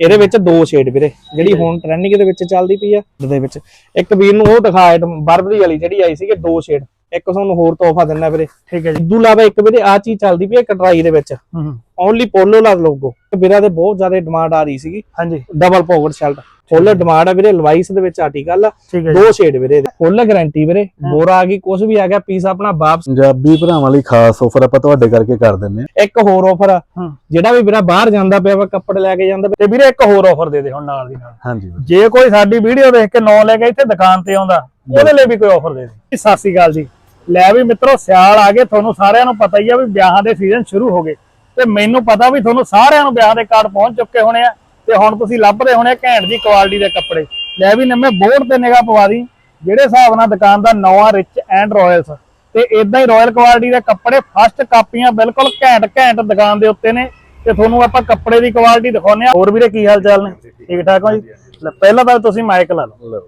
ਇਹਦੇ ਵਿੱਚ ਦੋ ਸ਼ੇਡ ਵੀਰੇ ਜਿਹੜੀ ਹੁਣ ਟ੍ਰੈਂਡਿੰਗ ਦੇ ਵਿੱਚ ਚੱਲਦੀ ਪਈ ਆ ਦੇ ਵਿੱਚ। ਇੱਕ ਵੀਰ ਨੂੰ ਉਹ ਦਿਖਾ ਆਈਟਮ ਬਰਬਰੀ ਵਾਲੀ ਜਿਹੜੀ ਆਈ ਸੀਗੀ ਦੋ ਸ਼ੇਡ ਇੱਕ ਤੁਹਾਨੂੰ ਹੋਰ ਤੋਹਫਾ ਦਿੰਦਾ ਵੀਰੇ। ਠੀਕ ਹੈ ਜੀ। ਇਲਾਵਾ ਇੱਕ ਵੀਰੇ ਆ ਚੀਜ਼ ਚੱਲਦੀ ਪਈ ਹੈ ਕਟਰਾਈ ਦੇ ਵਿੱਚ। ਓਨਲੀ ਪੋਲੋ ਲਾ ਲੋਗੋ ਵੀਰਾਂ ਦੇ ਬਹੁਤ ਜ਼ਿਆਦਾ ਡਿਮਾਂਡ ਆ ਰਹੀ ਸੀਗੀ। ਹਾਂਜੀ। Double pocket shirt full demand ਆ ਵੀਰੇ ਲਵਾਈਸ ਦੇ ਵਿੱਚ ਆਰਟੀਕਲ ਆ ਦੋ ਸ਼ੇਡ ਵੀਰੇ ਫੁੱਲ ਗਾਰੰਟੀ ਵੀਰੇ। ਬੋਰਾ ਆ ਗਈ ਕੁਝ ਵੀ ਆ ਗਿਆ ਪੀਸ ਆਪਣਾ ਵਾਪਸ। ਪੰਜਾਬੀ ਭਰਾਵਾਂ ਲਈ ਖਾਸ ਆਫਰ ਆਪਾਂ ਤੁਹਾਡੇ ਕਰਕੇ ਕਰ ਦਿੰਨੇ ਆ ਇੱਕ ਹੋਰ ਆਫਰ ਆ। ਜਿਹੜਾ ਵੀ ਵੀਰਾ ਬਾਹਰ ਜਾਂਦਾ ਪਿਆ ਵਾ ਕੱਪੜੇ ਲੈ ਕੇ ਜਾਂਦਾ ਤੇ ਵੀਰੇ ਇੱਕ ਹੋਰ ਆਫਰ ਦੇ ਦੇ ਹੁਣ ਨਾਲ ਦੀ ਨਾਲ। ਹਾਂਜੀ ਜੇ ਕੋਈ ਸਾਡੀ ਵੀਡੀਓ ਦੇਖ ਕੇ ਨਾਂ ਲੈ ਕੇ ਇੱਥੇ ਦੁਕਾਨ ਤੇ ਆਉਂਦਾ ਉਹਦੇ ਲਈ ਵੀ ਕੋਈ ਆਫਰ ਦੇ ਦੇ। ਸਤਿ ਸ੍ਰੀ ਅਕਾਲ ਜੀ। ਲੈ ਵੀ ਮਿੱਤਰੋ ਸਿਆਲ ਆ ਗਏ ਤੁਹਾਨੂੰ ਸਾਰਿਆਂ ਨੂੰ ਪਤਾ ਹੀ ਆ ਵੀ ਵਿਆਹਾਂ ਦੇ ਸੀਜ਼ਨ ਸ਼ੁਰੂ ਹੋ ਗਏ। ਤੇ ਮੈਨੂੰ ਪਤਾ ਵੀ ਤੁਹਾਨੂੰ ਸਾਰਿਆਂ ਨੂੰ ਵਿਆਹ ਦੇ ਕਾਰਡ ਪਹੁੰਚ ਚੁੱਕੇ ਹੋਣੇ ਆ ਤੇ ਹੁਣ ਤੁਸੀਂ ਲੱਭਦੇ ਹੋਣੇ ਘੈਂਟ ਦੀ ਕੁਆਲਿਟੀ ਦੇ ਕੱਪੜੇ। ਲੈ ਵੀ ਨਵੇਂ ਬੋਰਡ ਤੇ ਨਿਗਾਹ ਪਵਾ ਦੀ। ਜਿਹੜੇ ਹਿਸਾਬ ਨਾਲ ਦੁਕਾਨ ਦਾ ਨਵਾਂ ਰਿਚ ਐਂਡ ਰਾਇਲਸ ਤੇ ਇਦਾਂ ਹੀ ਰਾਇਲ ਕੁਆਲਿਟੀ ਦੇ ਕੱਪੜੇ ਫਸਟ ਕਾਪੀਆਂ ਬਿਲਕੁਲ ਘੈਂਟ ਘੈਂਟ ਦੁਕਾਨ ਦੇ ਉੱਤੇ ਨੇ। ਤੇ ਤੁਹਾਨੂੰ ਆਪਾਂ ਕੱਪੜੇ ਦੀ ਕੁਆਲਿਟੀ ਦਿਖਾਉਂਦੇ ਆ। ਹੋਰ ਵੀਰੇ ਕੀ ਹਾਲ ਚਾਲ ਨੇ ਠੀਕ। ਠਾਕ ਹੋ ਜੀ? ਪਹਿਲਾਂ ਤਾਂ ਤੁਸੀਂ ਮਾਈਕ ਲਾ ਲਓ।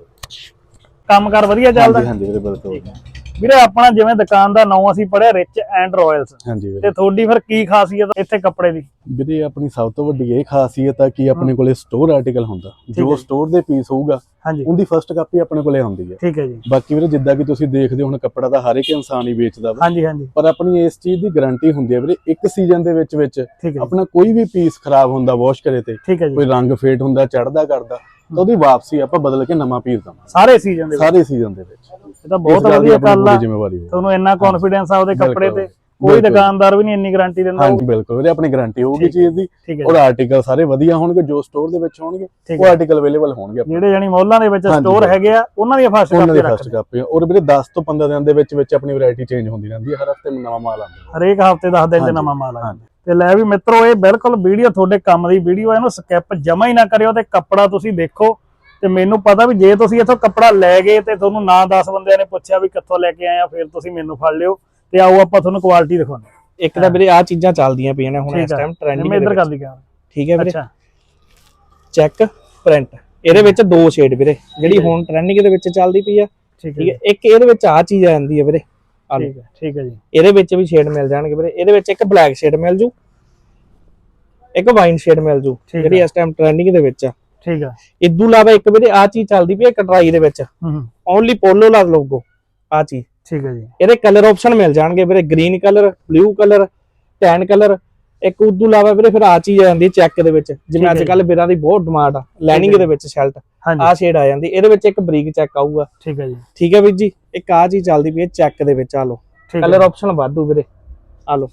ਕੰਮ ਕਰ ਵਧੀਆ ਚੱਲਦਾ? ਹਾਂਜੀ ਵੀਰੇ ਬਿਲਕੁਲ। ਵੀਰੇ ਆਪਣਾ ਜਿਵੇਂ ਦੁਕਾਨ ਦਾ ਨਾਮ ਅਸੀਂ ਪੜਿਆ ਰਿਚ ਐਂਡ ਰਾਇਲਸ ਹਾਂਜੀ ਵੀਰੇ। ਤੇ ਤੁਹਾਡੀ ਫਿਰ ਕੀ ਖਾਸੀਅਤ ਇੱਥੇ ਕੱਪੜੇ ਦੀ? ਵੀਰੇ ਆਪਣੀ ਸਭ ਤੋਂ ਵੱਡੀ ਇਹ ਖਾਸੀਅਤ ਆ ਕਿ ਆਪਣੇ ਕੋਲੇ ਸਟੋਰ ਆਰਟੀਕਲ ਹੁੰਦਾ। ਜੋ ਸਟੋਰ ਦੇ ਪੀਸ ਹੋਊਗਾ ਉਹਦੀ ਫਰਸਟ ਕਾਪੀ ਆਪਣੇ ਕੋਲੇ ਆਉਂਦੀ ਹੈ। ਠੀਕ ਹੈ ਜੀ। ਬਾਕੀ ਵੀਰੇ ਜਿੱਦਾਂ ਕਿ ਤੁਸੀਂ ਦੇਖਦੇ ਹੋ ਹੁਣ ਕੱਪੜਾ ਤਾਂ ਹਰ ਇੱਕ ਇਨਸਾਨ ਹੀ ਵੇਚਦਾ ਵਾ। ਹਾਂਜੀ ਹਾਂਜੀ। ਪਰ ਆਪਣੀ ਇਸ ਚੀਜ਼ ਦੀ ਗਾਰੰਟੀ ਹੁੰਦੀ ਹੈ ਵੀਰੇ ਇੱਕ ਸੀਜ਼ਨ ਦੇ ਵਿੱਚ ਵਿੱਚ ਆਪਣਾ ਕੋਈ ਵੀ ਪੀਸ ਖਰਾਬ ਹੁੰਦਾ ਵਾਸ਼ ਕਰੇ ਤੇ ਕੋਈ ਰੰਗ ਫੇਟ ਹੁੰਦਾ ਚੜਦਾ ਕਰਦਾ ਤਾਂ ਉਹਦੀ ਵਾਪਸੀ ਆਪਾਂ ਬਦਲ ਕੇ ਨਵਾਂ ਪੀਸ ਦਵਾਂਗੇ। ਸਾਰੇ ਸੀਜ਼ਨ ਦੇ ਵਿੱਚ। ਸਾਰੇ ਸੀਜ਼ਨ ਦੇ ਵਿੱਚ। ਇਹ ਤਾਂ ਬਹੁਤ ਵਧੀਆ ਗੱਲ ਆ। ਪੂਰੀ ਜ਼ਿੰਮੇਵਾਰੀ ਤੁਹਾਨੂੰ ਇੰਨਾ ਕੌਨਫੀਡੈਂਸ ਆ ਉਹਦੇ ਕੱਪੜੇ ਤੇ। ਕੋਈ। ਦੁਕਾਨਦਾਰ ਵੀ ਨਹੀਂ ਇੰਨੀ ਗਾਰੰਟੀ ਦਿੰਦਾ। ਹਾਂਜੀ ਬਿਲਕੁਲ। ਵੀਰੇ ਆਪਣੀ ਗਾਰੰਟੀ ਹੋਊਗੀ ਚੀਜ਼ ਦੀ। ਔਰ ਆਰਟੀਕਲ ਸਾਰੇ ਵਧੀਆ ਹੋਣਗੇ ਜੋ ਸਟੋਰ ਦੇ ਵਿੱਚ ਹੋਣਗੇ ਉਹ ਆਰਟੀਕਲ ਅਵੇਲੇਬਲ ਹੋਣਗੇ ਜਿਹੜੇ ਜਾਨੀ ਮੌਲਾਂ ਦੇ ਵਿੱਚ ਸਟੋਰ ਹੈਗੇ ਆ ਉਹਨਾਂ ਦੀਆਂ ਫਸਟ ਕਾਪੀ ਫਸਟ ਕਾਪੀ ਔਰ ਵੀਰੇ 10 ਤੋਂ 15 ਦਿਨ ਦੇ ਵਿੱਚ ਵਿੱਚ ਆਪਣੀ ਵੈਰਾਈਟੀ ਚੇਂਜ ਹੁੰਦੀ ਰਹਿੰਦੀ ਹੈ। ਹਰ ਹਫ਼ਤੇ ਨਵਾਂ ਮਾਲ ਆਉਂਦਾ। ਹਰੇਕ ਹਫ਼ਤੇ ਦੱਸ ਦਿਨ ਚ ਹਾਂਜੀ, ਨਵਾਂ ਮਾਲ ਆ ਹਾਂਜੀ। ਤੇ ਲੈ ਵੀ ਮਿੱਤਰੋ ਇਹ ਬਿਲਕੁਲ ਵੀਡੀਓ ਤੁਹਾਡੇ ਕੰਮ ਦੀ ਵੀਡੀਓ ਹੈ ਇਹਨੂੰ ਸਕਿਪ ਜਮਾ ਹੀ ਨਾ ਕਰਿਓ ਤੇ ਕੱਪੜਾ ਤੁਸੀਂ ਦੇਖੋ। ਤੇ ਮੈਨੂੰ ਪਤਾ ਵੀ ਜੇ ਤੁਸੀਂ ਇੱਥੋਂ ਕੱਪੜਾ ਲੈ ਗਏ ਤੇ ਤੁਹਾਨੂੰ ਨਾ 10 ਬੰਦਿਆਂ ਨੇ ਪੁੱਛਿਆ ਵੀ ਕਿੱਥੋਂ ਲੈ ਕੇ ਆਏ ਆ ਫਿਰ ਤੁਸੀਂ ਮੈਨੂੰ ਫੜ ਲਿਓ। ਤੇ ਆਓ ਆਪਾਂ ਤੁਹਾਨੂੰ ਕੁਆਲਿਟੀ ਦਿਖਾਉਂਦੇ ਇੱਕ ਤਾਂ ਵੀਰੇ ਆ ਚੀਜ਼ਾਂ ਚੱਲਦੀਆਂ ਪਈਆਂ ਨੇ ਹੁਣ ਇਸ ਆ। ਟਾਈਮ ਟ੍ਰੈਂਡਿੰਗ ਮੈਂ ਦੇ ਇੱਧਰ ਕਰਾਂ ਠੀਕ ਹੈ ਵੀਰੇ। ਅੱਛਾ। ਚੈੱਕ ਪ੍ਰਿੰਟ ਇਹਦੇ ਵਿੱਚ ਦੋ ਸ਼ੇਡ ਵੀਰੇ ਜਿਹੜੀ ਹੁਣ ਟ੍ਰੈਂਡਿੰਗ ਦੇ ਵਿੱਚ ਚੱਲਦੀ ਪਈ ਆ। ਠੀਕ ਹੈ ਇੱਕ ਇਹਦੇ ਵਿੱਚ ਆ ਚੀਜ਼ ਆ ਜਾਂਦੀ ਹੈ ਵੀਰੇ ਆ। ਠੀਕ ਹੈ ਠੀਕ ਹੈ ਜੀ। ਇਹਦੇ ਵਿੱਚ ਵੀ ਸ਼ੇਡ ਮਿਲ ਜਾਣਗੇ ਵੀਰੇ। ਇਹਦੇ ਵਿੱਚ ਇੱਕ ਬਲੈਕ ਸ਼ੇਡ ਮਿਲ ਜੂ। ਇੱਕ ਵਾਈਨ ਸ਼ੇਡ ਮਿਲ ਜੂ ਜਿਹੜੀ ਇਸ ਟਾਈਮ ਟ੍ਰੈਂਡਿੰਗ ਦੇ ਵਿੱਚ ਆ। ਠੀਕ ਹੈ। ਇਦੋਂ ਇਲਾਵਾ ਇੱਕ ਵੀਰੇ ਆ ਚੀਜ਼ ਚੱਲਦੀ ਪਈ ਹੈ ਕਟਰਾਈ ਦੇ ਵਿੱਚ। ਓਨਲੀ ਪੋਲੋ ਲਾ ਲੋਗੋ ਆ ਚੀਜ਼। ਠੀਕ ਹੈ ਜੀ। ਇਹਦੇ ਕਲਰ ਆਪਸ਼ਨ ਮਿਲ ਜਾਣਗੇ ਵੀਰੇ green colour blue colour tan colour ਇੱਕ ਉਦੋਂ ਇਲਾਵਾ ਵੀਰੇ ਫਿਰ ਆ ਚੀਜ਼ ਆ ਜਾਂਦੀ ਚੈੱਕ ਦੇ ਵਿੱਚ ਜਿਵੇਂ ਅੱਜ ਕੱਲ ਵੀਰਾਂ ਦੀ ਬਹੁਤ ਡਿਮਾਂਡ ਆ ਲਾਈਨਿੰਗ ਦੇ ਵਿੱਚ ਸ਼ਰਟ ਹਾਂਜੀ ਆ ਸ਼ੇਡ ਆ ਜਾਂਦੀ ਇਹਦੇ ਵਿੱਚ ਇੱਕ ਬਰੀਕ ਚੈੱਕ ਆਊਗਾ। ਠੀਕ ਹੈ ਜੀ। ਠੀਕ ਹੈ ਵੀਰ ਜੀ ਇੱਕ ਆ ਚੀਜ਼ ਚੱਲਦੀ ਪਈ ਹੈ ਚੈੱਕ ਦੇ ਵਿੱਚ ਆ ਲੋ ਕਲਰ ਆਪਸ਼ਨ ਵਾਧੂ ਵੀਰੇ ਆ ਲੋ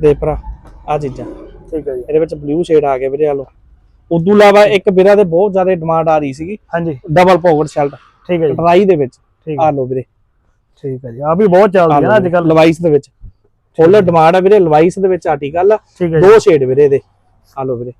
ਦੇ ਭਰਾ ਆ ਚੀਜ਼ਾਂ। ਠੀਕ ਹੈ ਜੀ। ਇਹਦੇ ਵਿੱਚ ਬਲੂ ਸ਼ੇਡ ਆ ਗਿਆ ਵੀਰੇ ਆ ਲੋ ਉਦੋਂ ਇਲਾਵਾ ਇੱਕ ਵੀਰਾਂ ਦੇ ਬਹੁਤ ਜ਼ਿਆਦਾ ਡਿਮਾਂਡ ਆ ਰਹੀ ਸੀਗੀ। ਹਾਂਜੀ ਡਬਲ ਪਾਕਟ ਸ਼ਰਟ ਠੀਕ ਹੈ ਜੀ। ਕਟਰਾਈ ਦੇ ਵਿੱਚ। ਆ ਹੈ। ਲੋ ਵੀਰੇ। ਠੀਕ ਹੈ ਜੀ ਆ ਵੀ ਬਹੁਤ ਚੱਲਦੀ ਹੈ ਨਾ ਅੱਜ ਕੱਲ ਲਵਾਈਸ ਦੇ ਵਿੱਚ। ਫੁੱਲ ਡਿਮਾਂਡ ਆ ਵੀਰੇ ਲਵਾਈਸ ਦੇ ਵਿੱਚ ਆਰਟੀਕਲ ਆ ਹੈ ਦੋ ਸ਼ੇਡ ਵੀਰੇ ਇਹਦੇ। ਆ ਲੋ ਵੀਰੇ।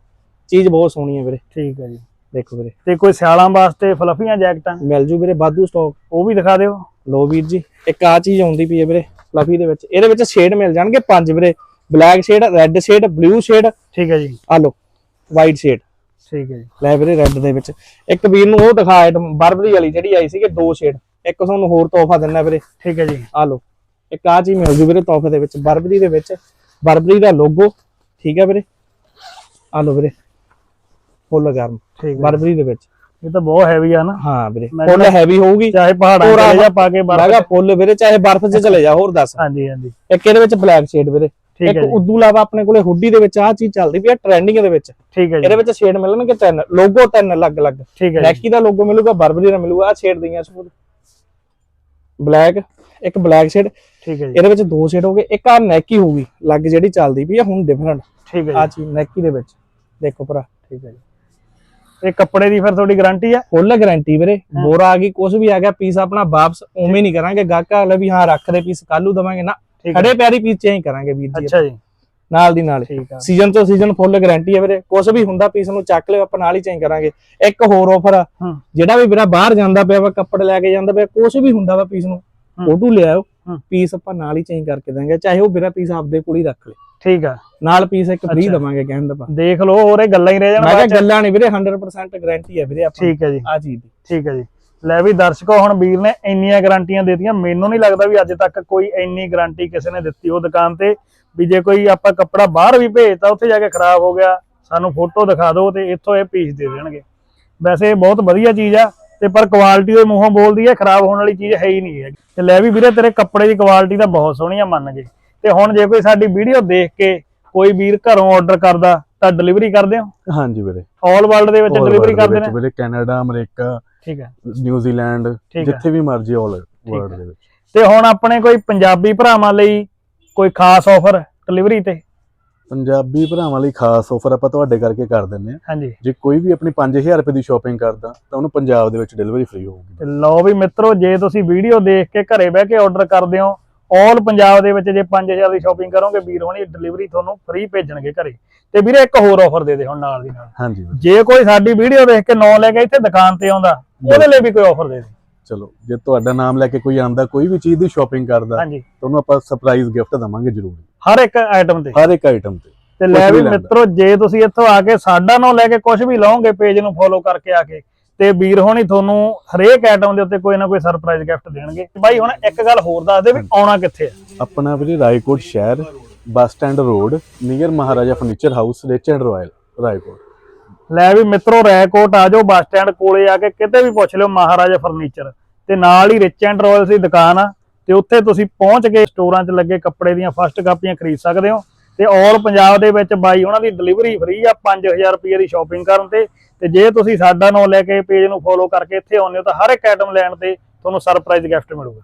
ਚੀਜ਼ ਬਹੁਤ ਸੋਹਣੀ ਹੈ ਵੀਰੇ। ਠੀਕ ਹੈ ਜੀ। ਦੇਖੋ ਵੀਰੇ। ਤੇ ਕੋਈ ਸਿਆਲਾਂ ਵਾਸਤੇ ਫਲਫੀਆਂ ਜੈਕਟਾਂ? ਮਿਲ ਜੂ ਵੀਰੇ ਵਾਧੂ ਸਟਾਕ ਉਹ ਵੀ ਦਿਖਾ ਦਿਓ। ਲੋ ਵੀਰ ਜੀ ਇੱਕ ਆ ਚੀਜ਼ ਆਉਂਦੀ ਪਈ ਹੈ ਵੀਰੇ ਫਲਫੀ ਦੇ ਵਿੱਚ। ਇਹਦੇ ਵਿੱਚ ਸ਼ੇਡ ਮਿਲ ਜਾਣਗੇ ਪੰਜ ਵੀਰੇ। Black shade red shade blue shade. ਠੀਕ ਹੈ ਜੀ। ਆ ਲੋ ਵਾਈਟ ਸ਼ੇਡ ਠੀਕ ਹੈ ਜੀ। ਲੈ ਵੀਰੇ ਰੈੱਡ ਦੇ ਵਿੱਚ। ਇੱਕ ਵੀਰ ਨੂੰ ਉਹ ਦਿਖਾ ਆਈਟਮ ਬਰਬਰੀ ਵਾਲੀ ਜਿਹੜੀ ਆਈ ਸੀਗੀ ਦੋ ਸ਼ੇਡ। ਇੱਕ ਤੁਹਾਨੂੰ ਹੋਰ ਤੋਹਫਾ ਦਿੰਦਾ ਵੀਰੇ। ਠੀਕ ਹੈ ਜੀ। ਆ ਲੋ ਇੱਕ ਆ ਚੀਜ਼ ਮਿਲ ਜੂ ਵੀਰੇ ਤੋਹਫੇ ਦੇ ਵਿੱਚ ਬਰਬਰੀ ਦੇ ਵਿੱਚ। ਬਰਬਰੀ ਦਾ ਲੋਗੋ ਠੀਕ ਹੈ ਵੀਰੇ? ਆ ਲੋ ਵੀਰੇ। ਫੁੱਲ ਗਰਮ। ਠੀਕ ਬਰਬਰੀ ਦੇ ਵਿੱਚ। ਇਹ ਤਾਂ ਬਹੁਤ ਹੈਵੀ ਆ ਨਾ। ਹਾਂ ਵੀਰੇ ਫੁੱਲ ਹੈਵੀ ਹੋਊਗੀ। ਚਾਹੇ ਪਹਾੜਾਂ ਤੇ ਜਾ ਪਾ ਕੇ ਬਰਫ਼ ਬਾਗਾ ਫੁੱਲ ਵੀਰੇ ਚਾਹੇ ਬਰਫ਼ 'ਚ ਚਲੇ ਜਾ ਹੋਰ ਦੱਸ। ਹਾਂਜੀ ਹਾਂਜੀ। ਇੱਕ ਇਹਦੇ ਵਿੱਚ ਬਲੈਕ ਸ਼ੇਡ ਵੀਰੇ। ਇੱਕ ਉਦੋਂ ਇਲਾਵਾ ਆਪਣੇ ਕੋਲੇ ਹੁੱਡੀ ਦੇ ਵਿੱਚ ਆ ਚੀਜ਼ ਚੱਲਦੀ ਪਈ ਆ ਟ੍ਰੈਂਡਿੰਗ ਦੇ ਵਿੱਚ। ਠੀਕ ਹੈ ਜੀ। ਇਹਦੇ ਵਿੱਚ ਸ਼ੇਡ ਮਿਲਣਗੇ ਤਿੰਨ ਲੋਗੋ ਤਿੰਨ ਅਲੱਗ-ਅਲੱਗ। ਠੀਕ ਹੈ ਨੈਕੀ ਦਾ ਲੋਗੋ ਮਿਲੂਗਾ ਬਰਬਰੀ ਦਾ ਮਿਲੂਗਾ ਆ ਸ਼ੇਡ ਦੀਆਂ ਸਮੂਥ ਬਲੈਕ ਇੱਕ ਬਲੈਕ ਸ਼ੇਡ ਠੀਕ ਹੈ ਜੀ। ਇਹਦੇ ਵਿੱਚ ਦੋ ਸ਼ੇਡ ਹੋਗੇ ਇੱਕ ਆ ਨੈਕੀ ਹੋਊਗੀ ਲੱਗ ਜਿਹੜੀ ਚੱਲਦੀ ਪਈ ਆ ਹੁਣ ਡਿਫਰੈਂਟ ਠੀਕ ਹੈ ਆ ਚੀਜ਼ ਨੈਕੀ ਦੇ ਵਿੱਚ। ਦੇਖੋ ਭਰਾ। ਠੀਕ ਹੈ ਜੀ। ਇਹ ਕੱਪੜੇ ਦੀ ਫਿਰ ਤੁਹਾਡੀ ਗਾਰੰਟੀ ਆ? ਫੁੱਲ ਗਾਰੰਟੀ ਵੀਰੇ। ਬੋਰਾ ਆ ਗਈ ਕੁਝ ਵੀ ਆ ਗਿਆ ਪੀਸ ਆਪਣਾ ਵਾਪਸ ਉਵੇਂ ਨਹੀਂ ਕਰਾਂਗੇ। ਗਾਹਕਾ ਵਾਲੇ ਵੀ ਹਾਂ ਰੱਖ ਦੇ ਪੀਸ ਕੱਲੂ ਦਵਾਂਗੇ। ਨਾ ਖੜੇ ਪੈਰੀ ਪੀਸ ਚੇਂਜ ਕਰਾਂਗੇ ਵੀਰ ਜੀ। ਅੱਛਾ ਜੀ। ਨਾਲ ਦੀ ਨਾਲ ਠੀਕ ਆ। ਸੀਜ਼ਨ ਤੋਂ ਸੀਜ਼ਨ ਫੁੱਲ ਗਾਰੰਟੀ ਹੈ ਵੀਰੇ। ਕੁਝ ਵੀ ਹੁੰਦਾ ਪੀਸ ਨੂੰ ਚੱਕ ਲਿਓ ਆਪਾਂ ਨਾਲ ਹੀ ਚੇਂਜ ਕਰਾਂਗੇ। ਇੱਕ ਹੋਰ ਆਫਰ ਆ। ਜਿਹੜਾ ਵੀ ਵੀਰਾ ਬਾਹਰ ਜਾਂਦਾ ਪਿਆ ਵਾ ਕੱਪੜੇ ਲੈ ਕੇ ਜਾਂਦਾ ਪਿਆ ਕੁਝ ਵੀ ਹੁੰਦਾ ਵਾ ਪੀਸ ਨੂੰ। ਉਦੋਂ ਲਿਆਓ। ਪੀਸ ਆਪਾਂ ਨਾਲ ਹੀ ਚੇਂਜ ਕਰਕੇ ਦਾਂਗੇ ਚਾਹੇ ਉਹ ਵੀਰਾ ਪੀਸ ਆਪਦੇ ਕੋਲ ਹੀ ਰੱਖ ਲੇ। ਠੀਕ ਆ। ਨਾਲ ਪੀਸ ਇੱਕ ਫ੍ਰੀ। ਦਵਾਂਗੇ ਕਹਿਣ ਦਾ। ਦੇਖ ਲਓ ਹੋਰ ਇਹ ਗੱਲਾਂ ਹੀ ਰਹਿ ਜਾਣ ਮੈਂ ਕਿਹਾ। ਗੱਲਾਂ ਨਹੀਂ ਵੀਰੇ 100% ਗਾਰੰਟੀ ਹੈ ਵੀਰੇ ਆਪਾਂ ਠੀਕ ਹੈ ਜੀ। ਆ ਚੀਜ਼ ਦੀ। ਠੀਕ ਹੈ ਜੀ। ਲੈ ਵੀ ਦਰਸ਼ਕੋ ਹੁਣ ਵੀਰ ਨੇ ਇੰਨੀਆਂ ਗਾਰੰਟੀਆਂ ਦਿੱਤੀਆਂ। ਮੈਨੂੰ ਨਹੀਂ ਲੱਗਦਾ ਵੀ ਅੱਜ ਤੱਕ ਕੋਈ ਇੰਨੀ ਗਾਰੰਟੀ ਕਿਸੇ ਨੇ ਦਿੱਤੀ ਉਹ ਦੁਕਾਨ ਤੇ। ਵੀ ਜੇ ਕੋਈ ਆਪਾਂ ਕੱਪੜਾ ਬਾਹਰ ਵੀ ਭੇਜਤਾ ਉੱਥੇ ਜਾ ਕੇ ਖਰਾਬ ਹੋ ਗਿਆ ਸਾਨੂੰ ਫੋਟੋ ਦਿਖਾ ਦਿਓ ਤੇ ਇੱਥੋਂ ਇਹ ਪੀਸ ਦੇ ਦੇਣਗੇ। ਵੈਸੇ ਇਹ ਬਹੁਤ ਵਧੀਆ ਚੀਜ਼ ਆ ਤੇ ਪਰ ਕੁਆਲਿਟੀ ਦੇ ਮੂੰਹੋਂ ਬੋਲਦੀ ਹੈ ਖਰਾਬ ਹੋਣ ਵਾਲੀ ਚੀਜ਼ ਹੈ ਹੀ ਨਹੀਂ ਹੈ ਤੇ ਲੈ ਵੀ ਵੀਰੇ ਤੇਰੇ ਕੱਪੜੇ ਦੀ ਕੁਆਲਿਟੀ ਤਾਂ ਬਹੁਤ ਸੋਹਣੀ ਆ ਮੰਨ ਗਏ ਤੇ ਹੁਣ ਜੇ ਕੋਈ ਸਾਡੀ ਵੀਡੀਓ ਦੇਖ ਕੇ ਕੋਈ ਵੀਰ ਘਰੋਂ ਆਰਡਰ ਕਰਦਾ ਤਾਂ ਡਿਲੀਵਰੀ ਕਰਦੇ ਹੋ? ਹਾਂਜੀ ਵੀਰੇ। ਆਲ ਵਰਲਡ ਦੇ ਵਿੱਚ ਡਿਲੀਵਰੀ ਕਰਦੇ ਨੇ? ਵੀਰੇ ਕੈਨੇਡਾ ਅਮਰੀਕਾ ਠੀਕ ਹੈ। ਨਿਊਜ਼ੀਲੈਂਡ। ਜਿੱਥੇ ਵੀ ਮਰਜ਼ੀ ਆਲ ਵਰਲਡ। ਦੇ ਵਿੱਚ। ਤੇ ਹੁਣ ਆਪਣੇ ਕੋਈ ਪੰਜਾਬੀ ਭਰਾਵਾਂ ਲਈ ਕੋਈ ਖਾਸ ਆਫਰ ਡਿਲੀਵਰੀ ਤੇ? ਪੰਜਾਬੀ ਭਰਾਵਾਂ ਲਈ ਖਾਸ ਆਫਰ ਆਪਾਂ ਤੁਹਾਡੇ ਕਰਕੇ ਕਰ ਦਿੰਨੇ ਆ ਹਾਂਜੀ। ਜੇ ਕੋਈ ਵੀ ਆਪਣੀ 5000 ਰੁਪਏ ਦੀ ਸ਼ਾਪਿੰਗ ਕਰਦਾ ਤਾਂ ਉਹਨੂੰ ਪੰਜਾਬ ਦੇ ਵਿੱਚ ਡਿਲੀਵਰੀ ਫ੍ਰੀ ਹੋਊਗੀ। ਤੇ ਲਓ ਵੀ ਮਿੱਤਰੋ ਜੇ ਤੁਸੀਂ ਵੀਡੀਓ ਦੇਖ ਕੇ ਘਰੇ ਬਹਿ ਕੇ ਆਰਡਰ ਕਰਦੇ ਹੋ ਆਲ ਪੰਜਾਬ ਦੇ ਵਿੱਚ ਜੇ 5000 ਦੀ ਸ਼ਾਪਿੰਗ ਕਰੋਗੇ ਵੀਰ ਹੋਣੀ ਡਿਲੀਵਰੀ ਤੁਹਾਨੂੰ ਫ੍ਰੀ ਭੇਜਣਗੇ ਘਰੇ। ਤੇ ਵੀਰੇ ਇੱਕ ਹੋਰ ਆਫਰ ਦੇ ਦੇ ਹੁਣ ਨਾਲ ਦੀ ਨਾਲ। ਹਾਂਜੀ। ਜੇ ਕੋਈ ਸਾਡੀ ਵੀਡੀਓ ਦੇਖ ਕੇ ਨਾਂ ਲੈ ਕੇ ਇੱਥੇ ਦੁਕਾਨ ਤੇ ਆਉਂਦਾ ਉਹਦੇ ਲਈ ਵੀ ਕੋਈ ਆਫਰ ਦੇ ਦੇ ਚਲੋ ਜੇ ਤੁਹਾਡਾ ਨਾਮ ਲੈ ਕੇ ਕੋਈ ਆਂਦਾ ਕੋਈ ਵੀ ਚੀਜ਼ ਦੀ ਸ਼ਾਪਿੰਗ ਕਰਦਾ ਹਾਂਜੀ। ਤਾਂ ਉਹਨੂੰ ਆਪਾਂ ਸਰਪ੍ਰਾਈਜ਼ ਗਿਫਟ ਦਵਾਂਗੇ ਜ਼ਰੂਰ। ਹਰ ਇੱਕ ਆਈਟਮ ਤੇ। ਹਰ ਇੱਕ ਆਈਟਮ ਤੇ। ਤੇ ਲੈ ਵੀ। ਮਿੱਤਰੋ ਜੇ ਤੁਸੀਂ ਇੱਥੋਂ ਆ ਕੇ ਸਾਡਾ ਨਾਂ ਲੈ ਕੇ ਕੁਝ ਵੀ ਲਓਗੇ ਪੇਜ ਨੂੰ ਫੋਲੋ ਕਰਕੇ ਆ ਕੇ ਤੇ ਵੀਰ ਹੋਣੀ ਤੁਹਾਨੂੰ ਹਰੇਕ ਆਈਟਮ ਦੇ ਉੱਤੇ ਕੋਈ ਨਾ ਕੋਈ ਸਰਪ੍ਰਾਈਜ਼ ਗਿਫਟ ਦੇਣਗੇ। ਬਾਈ ਹੁਣ ਇੱਕ ਗੱਲ ਹੋਰ ਦੱਸ ਦੇ ਵੀ ਆਉਣਾ ਕਿੱਥੇ ਆ? ਆਪਣਾ ਵੀਰੇ ਰਾਏਕੋਟ ਸ਼ਹਿਰ bus stand road near Maharaja furniture house rich and royal Raikot. ਲੈ ਵੀ ਮਿੱਤਰੋ ਰੈਕੋਟ ਆ ਜਾਓ, ਬੱਸ ਸਟੈਂਡ ਕੋਲੇ ਆ ਕੇ ਕਿਤੇ ਵੀ ਪੁੱਛ ਲਿਓ ਮਹਾਰਾਜਾ ਫਰਨੀਚਰ। ਤੇ ਨਾਲ ਹੀ ਰਿਚ ਐਂਡ ਰਾਇਲਸ ਦੀ ਦੁਕਾਨ ਆ, ਤੇ ਉੱਥੇ ਤੁਸੀਂ ਪਹੁੰਚ ਕੇ ਸਟੋਰਾਂ 'ਚ ਲੱਗੇ ਕੱਪੜੇ ਦੀਆਂ ਫਸਟ ਕਾਪੀਆਂ ਖਰੀਦ ਸਕਦੇ ਹੋ। ਤੇ ਆਲ ਪੰਜਾਬ ਦੇ ਵਿੱਚ ਬਾਈ ਉਹਨਾਂ ਦੀ ਡਿਲੀਵਰੀ ਫ੍ਰੀ ਆ 5000 ਰੁਪਏ ਦੀ ਸ਼ਾਪਿੰਗ ਕਰਨ ਤੇ। ਤੇ ਜੇ ਤੁਸੀਂ ਸਾਡਾ ਨਾਮ ਲੈ ਕੇ ਪੇਜ ਨੂੰ ਫੋਲੋ ਕਰਕੇ ਇੱਥੇ ਆਉਂਦੇ ਹੋ, ਤਾਂ ਹਰ ਇੱਕ ਆਈਟਮ ਲੈਣ ਤੇ ਤੁਹਾਨੂੰ ਸਰਪ੍ਰਾਈਜ਼ ਗਿਫਟ ਮਿਲੂਗਾ।